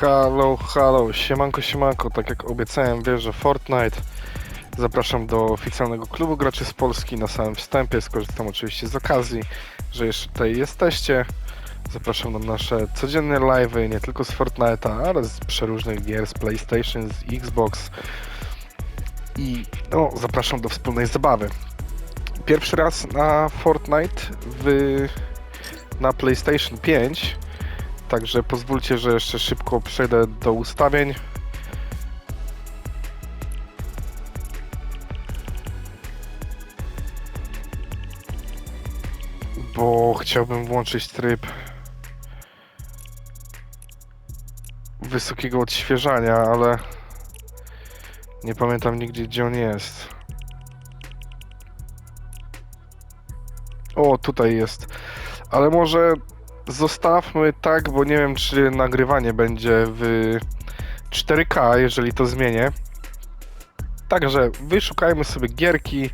Halo, halo, siemanko, siemanko, tak jak obiecałem, wierzę Fortnite. Zapraszam do oficjalnego klubu graczy z Polski na samym wstępie. Skorzystam oczywiście z okazji, że jeszcze tutaj jesteście. Zapraszam na nasze codzienne live'y, nie tylko z Fortnite'a, ale z przeróżnych gier, z PlayStation, z Xbox. I no, zapraszam do wspólnej zabawy. Pierwszy raz na Fortnite w, na PlayStation 5. Także pozwólcie, że jeszcze szybko przejdę do ustawień. Bo chciałbym włączyć tryb wysokiego odświeżania, ale nie pamiętam nigdzie gdzie on jest. O, tutaj jest. Ale może zostawmy tak, bo nie wiem, czy nagrywanie będzie w 4K, jeżeli to zmienię. Także wyszukajmy sobie gierki.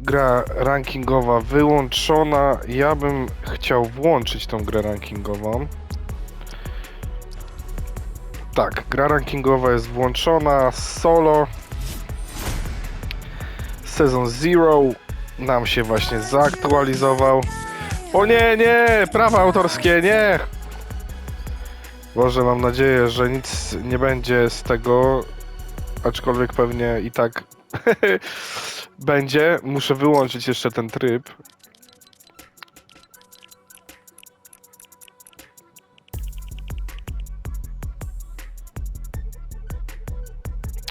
Gra rankingowa wyłączona. Ja bym chciał włączyć tą grę rankingową. Tak, gra rankingowa jest włączona. Solo. Sezon Zero nam się właśnie zaktualizował. O nie, nie! Prawa autorskie, nie! Boże, mam nadzieję, że nic nie będzie z tego, aczkolwiek pewnie i tak będzie. Muszę wyłączyć jeszcze ten tryb.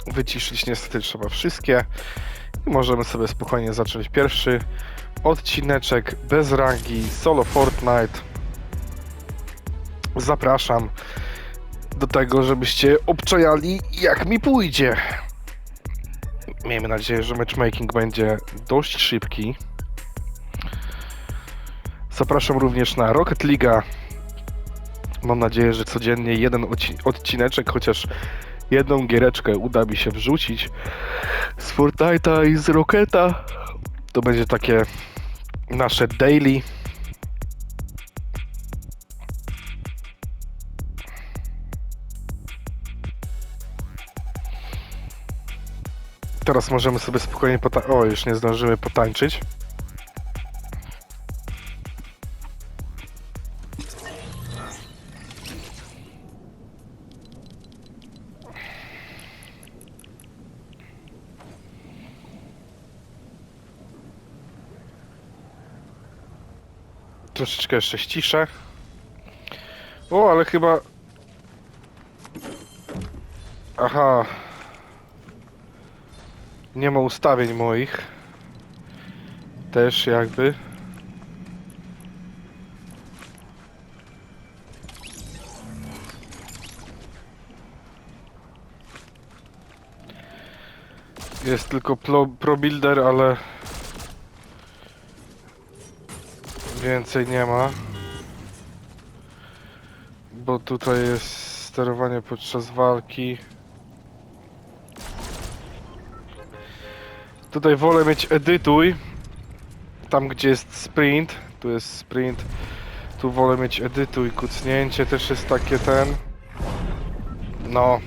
Wyciszyć niestety trzeba wszystkie. Możemy sobie spokojnie zacząć pierwszy odcineczek bez rangi solo Fortnite. Zapraszam do tego, żebyście obczajali jak mi pójdzie. Miejmy nadzieję, że matchmaking będzie dość szybki. Zapraszam również na Rocket League. Mam nadzieję, że codziennie jeden odci- odcineczek, chociaż jedną giereczkę uda mi się wrzucić z Fortnite'a i z Rocketa. To będzie takie nasze daily. Teraz możemy sobie spokojnie pota- O, już nie zdążymy potańczyć. Troszeczkę jeszcze ściszę. O, ale chyba... Aha. Nie ma ustawień moich. Też jakby. Jest tylko pro, pro builder, ale więcej nie ma. Bo tutaj jest sterowanie podczas walki. Tutaj wolę mieć edytuj. Tam gdzie jest sprint, tu jest sprint. Tu wolę mieć edytuj, kucnięcie też jest takie ten. No.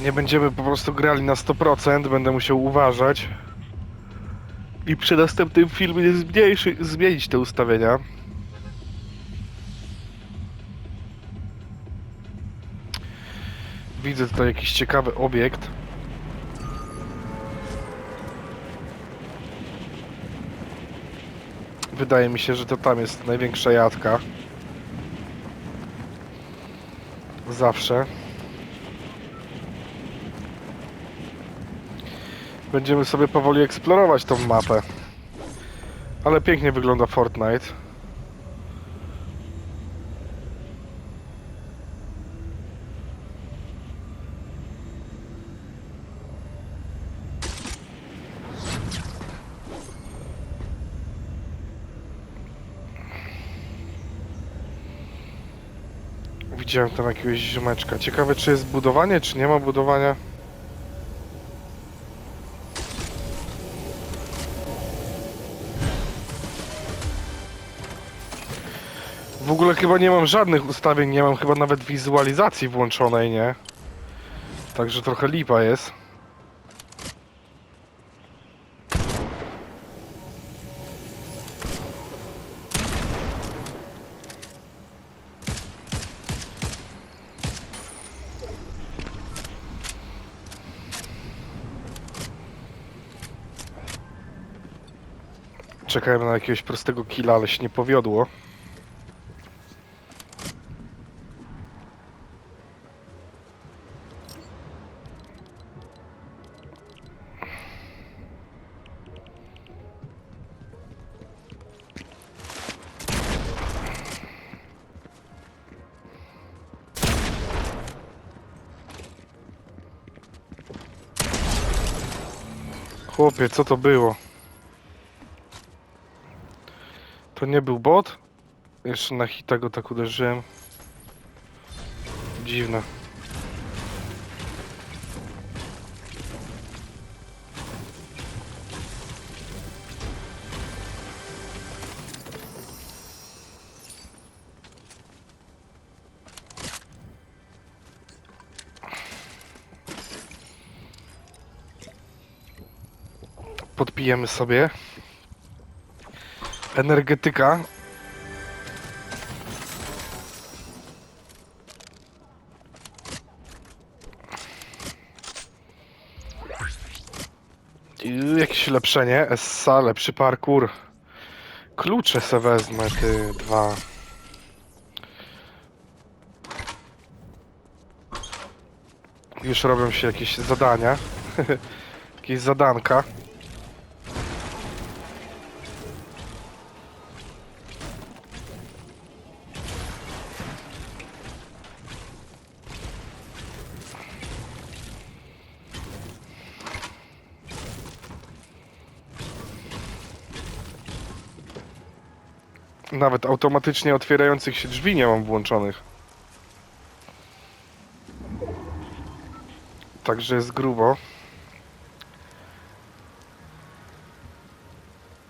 Nie będziemy po prostu grali na 100%, będę musiał uważać. I przy następnym filmie zmniejszy, zmienić te ustawienia. Widzę tutaj jakiś ciekawy obiekt. Wydaje mi się, że to tam jest największa jadka. Zawsze. Będziemy sobie powoli eksplorować tą mapę. Ale pięknie wygląda Fortnite. Widziałem tam jakiegoś ziomeczka. Ciekawe, czy jest budowanie, czy nie ma budowania. Ogóle chyba nie mam żadnych ustawień, nie mam chyba nawet wizualizacji włączonej, nie? Także trochę lipa jest. Czekałem na jakiegoś prostego killa, ale się nie powiodło. Chłopie, co to było? To nie był bot? Jeszcze na hita go tak uderzyłem. Dziwne. Podpijemy sobie. Energetyka. I jakieś ulepszenie. Essa, lepszy parkour. Klucze se wezmę, ty dwa. Już robią się jakieś zadania. jakieś zadanka. Nawet automatycznie otwierających się drzwi nie mam włączonych. Także jest grubo.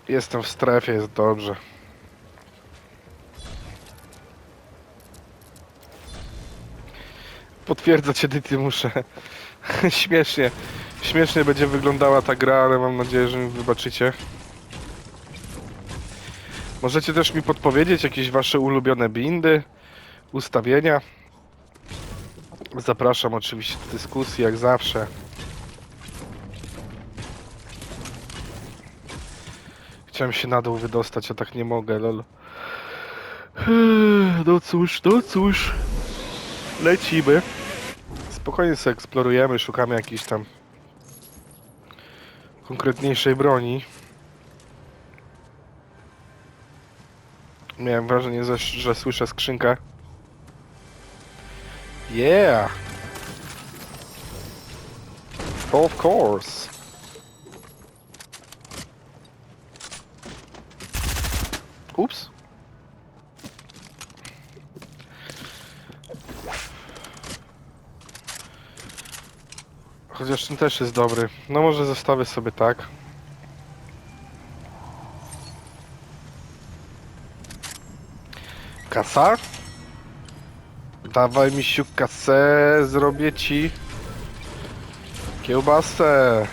Jestem w strefie, jest dobrze. Potwierdzać edyty muszę. Śmiesznie. Śmiesznie będzie wyglądała ta gra, ale mam nadzieję, że mi wybaczycie. Możecie też mi podpowiedzieć jakieś wasze ulubione bindy, ustawienia. Zapraszam oczywiście do dyskusji, jak zawsze. Chciałem się na dół wydostać, a tak nie mogę, lol. No cóż, no cóż. Lecimy. Spokojnie sobie eksplorujemy, szukamy jakiejś tam konkretniejszej broni. Miałem wrażenie, że, że słyszę skrzynkę. Yeah! Of course! Ups. Chociaż ten też jest dobry. No może zostawię sobie tak. Kasa? Dawaj mi siu kasę, zrobię ci kiełbasę.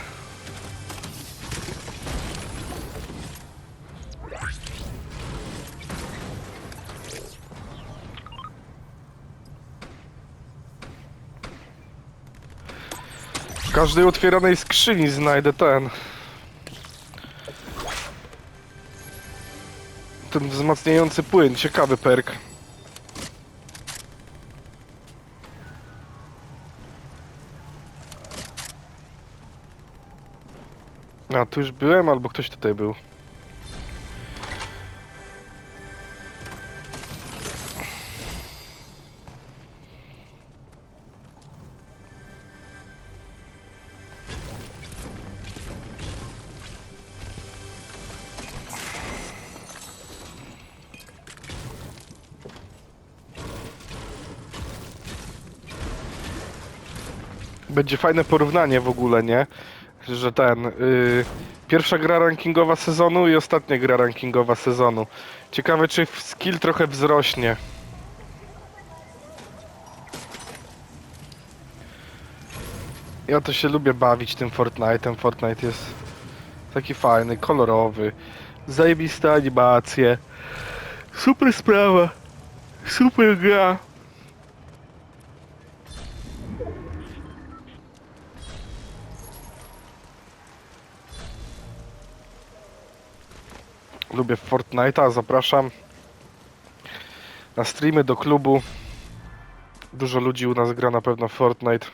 W każdej otwieranej skrzyni znajdę ten. Ten wzmacniający płyn, ciekawy perk. A, tu już byłem, albo ktoś tutaj był. Będzie fajne porównanie w ogóle, nie? że ten. y, pierwsza gra rankingowa sezonu i ostatnia gra rankingowa sezonu. Ciekawe, czy skill trochę wzrośnie. Ja to się lubię bawić tym Fortnite'em. Fortnite jest taki fajny, kolorowy, zajebiste animacje. Super sprawa. Super gra. Lubię Fortnite'a, zapraszam na streamy do klubu. Dużo ludzi u nas gra na pewno Fortnite.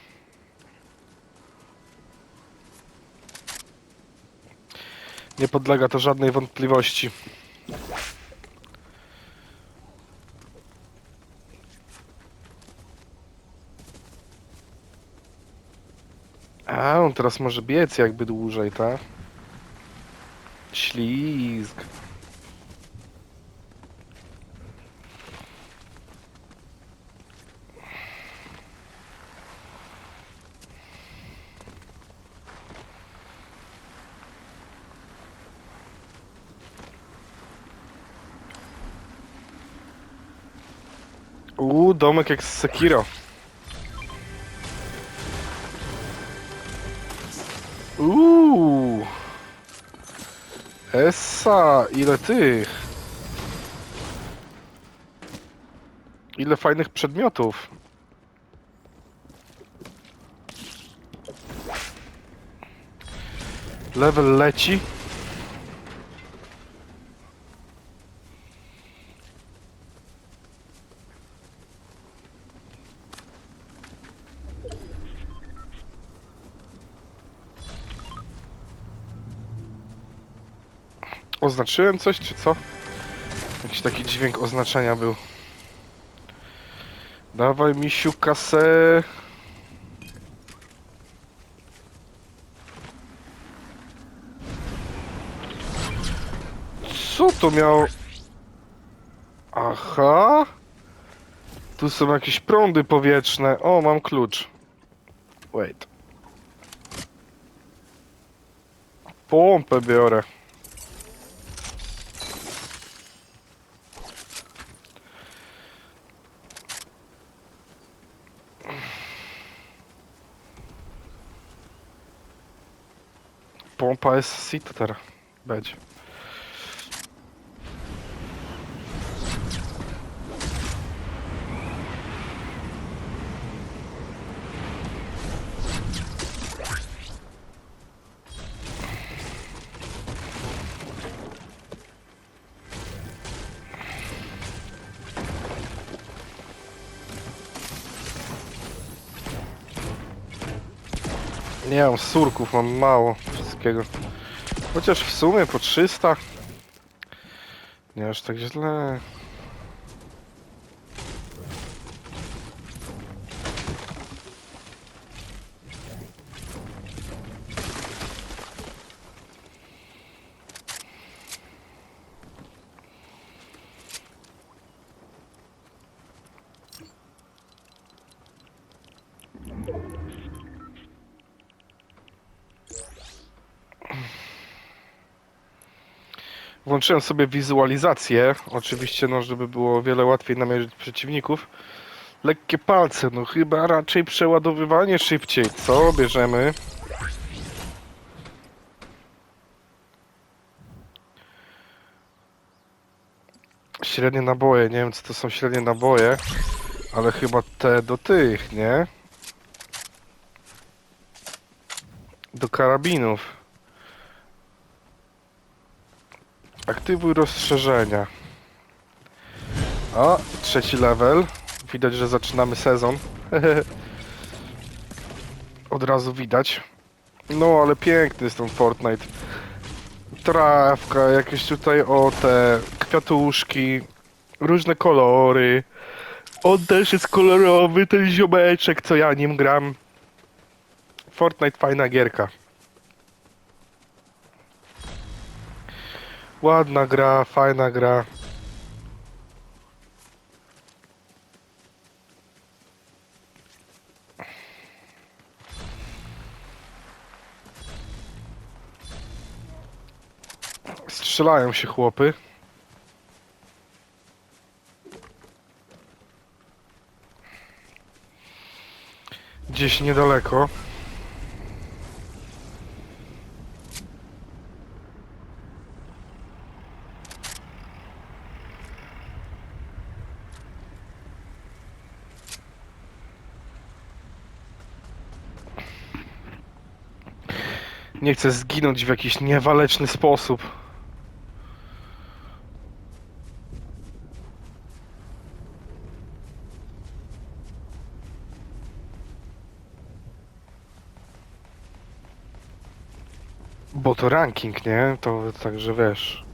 Nie podlega to żadnej wątpliwości. A, on teraz może biec jakby dłużej, tak? Ślizg. Uuu, domek jak z Sekiro. Uuu. Essa, ile tych. Ile fajnych przedmiotów. Level leci. Oznaczyłem coś, czy co? Jakiś taki dźwięk oznaczenia był. Dawaj misiu kasę. Co to miało? Aha. Tu są jakieś prądy powietrzne. O, mam klucz. Wait. Pompę biorę. Pompa jest sitter. Będzie. Nie mam surków, mam mało wszystkiego. Chociaż w sumie po 300. Nie aż tak źle. Włączyłem sobie wizualizację, oczywiście, no, żeby było wiele łatwiej namierzyć przeciwników. Lekkie palce, no chyba raczej przeładowywanie szybciej. Co bierzemy? Średnie naboje, nie wiem co to są średnie naboje, ale chyba te do tych, nie? Do karabinów. Aktywuj rozszerzenia. O, trzeci level. Widać, że zaczynamy sezon. Od razu widać. No, ale piękny jest ten Fortnite. Trawka, jakieś tutaj o te kwiatuszki, różne kolory. On też jest kolorowy, ten ziomeczek, co ja nim gram. Fortnite fajna gierka. Ładna gra, fajna gra. Strzelają się chłopy. Gdzieś niedaleko. Nie chcę zginąć w jakiś niewaleczny sposób. Bo to ranking, nie? To także wiesz.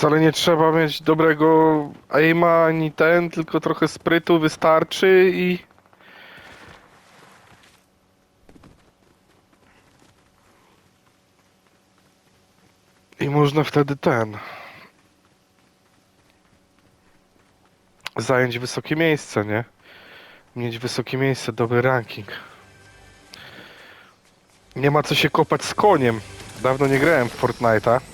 Wcale nie trzeba mieć dobrego aima ani ten, tylko trochę sprytu wystarczy i. I można wtedy ten. Zająć wysokie miejsce, nie? Mieć wysokie miejsce, dobry ranking. Nie ma co się kopać z koniem. Dawno nie grałem w Fortnite'a.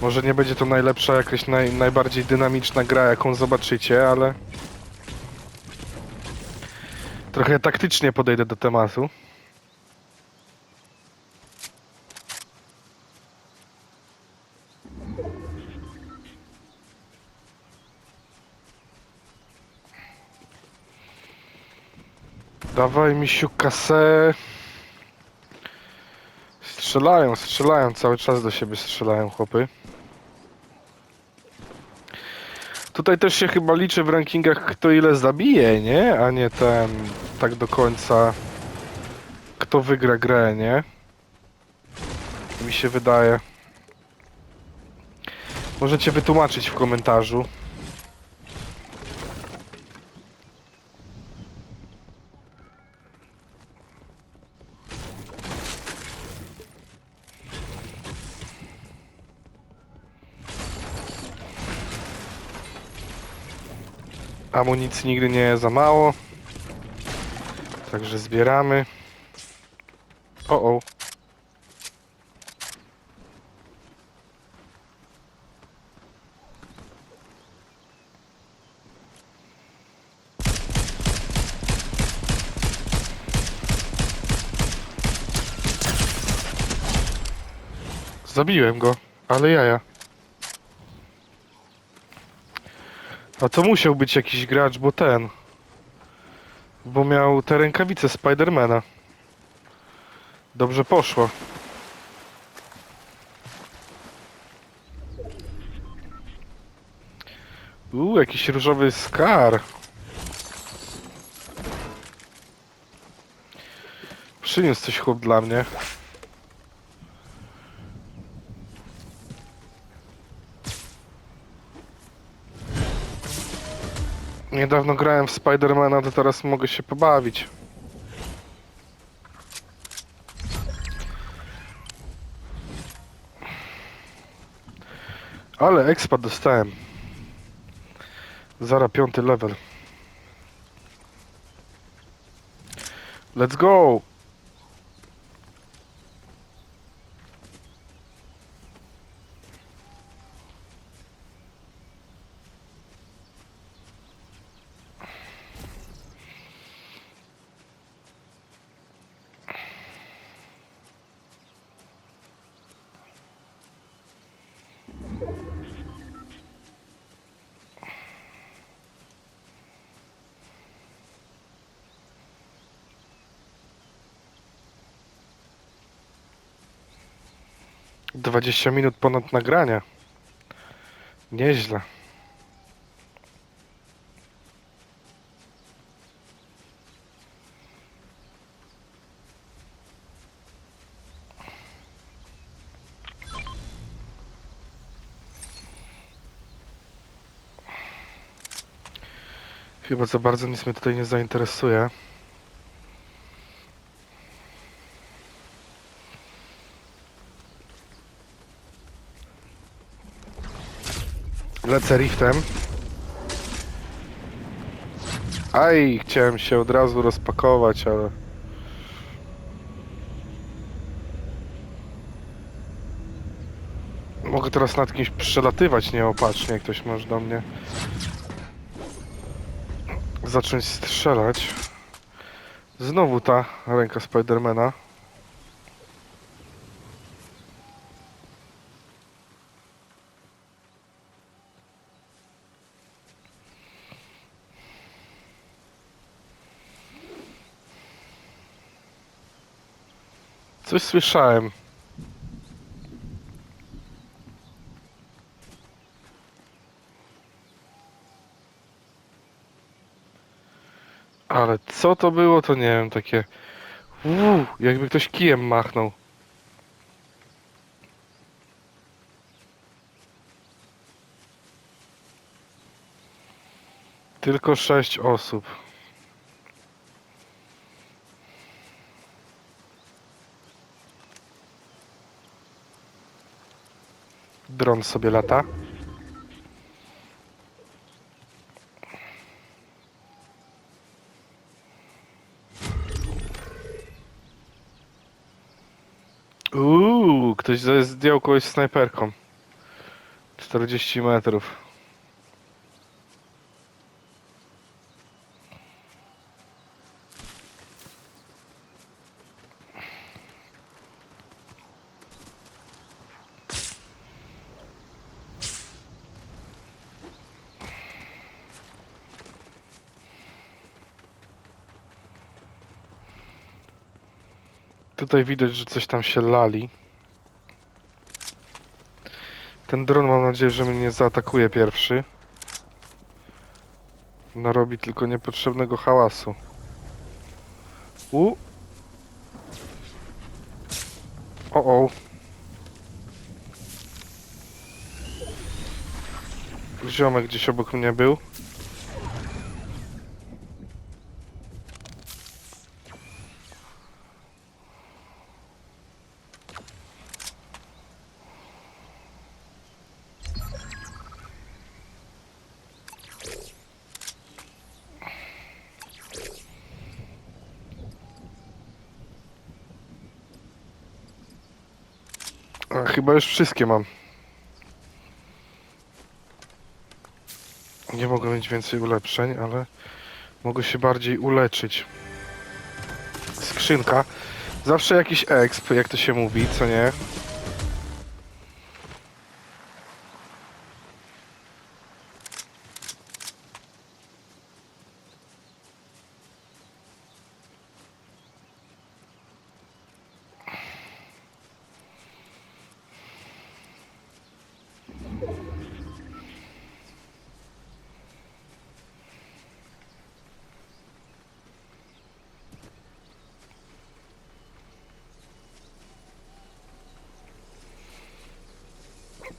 Może nie będzie to najlepsza, jakaś naj, najbardziej dynamiczna gra, jaką zobaczycie, ale... Trochę taktycznie podejdę do tematu. Dawaj misiu kasę. Strzelają, strzelają, cały czas do siebie strzelają chłopy. Tutaj też się chyba liczy w rankingach kto ile zabije, nie? A nie ten tak do końca kto wygra grę, nie? Mi się wydaje. Możecie wytłumaczyć w komentarzu. Amunicji nigdy nie za mało. Także zbieramy. O, o. Zabiłem go, ale jaja. A to musiał być jakiś gracz, bo ten. Bo miał te rękawice Spidermana. Dobrze poszło. Uuu, jakiś różowy skar. Przyniósł coś chłop dla mnie. Niedawno grałem w Spidermana, to teraz mogę się pobawić. Ale expa dostałem. Zara piąty level. Let's go! Dwadzieścia minut ponad nagrania. Nieźle. Chyba za bardzo nic mnie tutaj nie zainteresuje. Lecę riftem. Aj, chciałem się od razu rozpakować, ale... Mogę teraz nad kimś przelatywać nieopatrznie, ktoś może do mnie zacząć strzelać. Znowu ta ręka Spidermana. Coś słyszałem. Ale co to było, to nie wiem, takie... Jakby ktoś kijem machnął. Tylko sześć osób. Dron sobie lata. Uuu, ktoś zdjął kogoś snajperką. 40 metrów. Tutaj widać, że coś tam się lali. Ten dron mam nadzieję, że mnie nie zaatakuje pierwszy. Narobi tylko niepotrzebnego hałasu. U. O o. Ziomek gdzieś obok mnie był. A, chyba już wszystkie mam. Nie mogę mieć więcej ulepszeń, ale mogę się bardziej uleczyć. Skrzynka. Zawsze jakiś exp, jak to się mówi, co nie?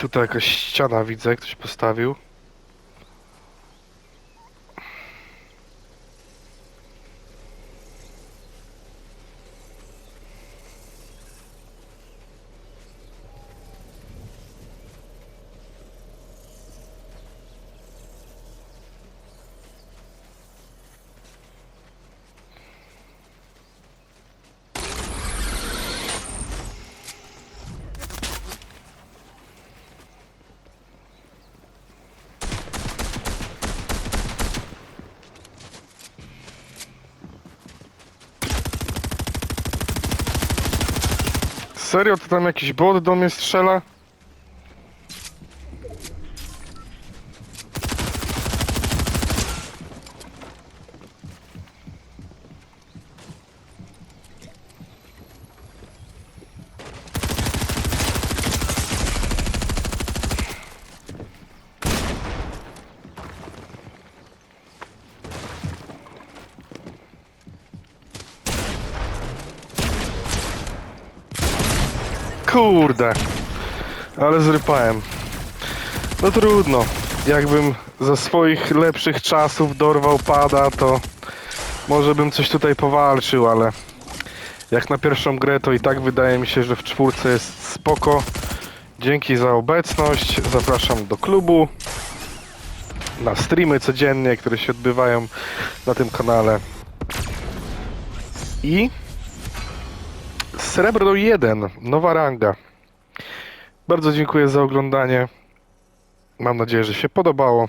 Tutaj jakaś ściana widzę, ktoś postawił. Serio, to tam jakiś bot do mnie strzela? Kurde. Ale zrypałem. No trudno. Jakbym za swoich lepszych czasów dorwał pada, to może bym coś tutaj powalczył, ale jak na pierwszą grę, to i tak wydaje mi się, że w czwórce jest spoko. Dzięki za obecność. Zapraszam do klubu. na streamy codziennie, które się odbywają na tym kanale. I Srebro 1, nowa ranga. Bardzo dziękuję za oglądanie. Mam nadzieję, że się podobało.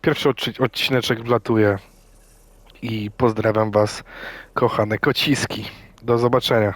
Pierwszy odci- odcineczek wlatuje. I pozdrawiam Was, kochane kociski. Do zobaczenia.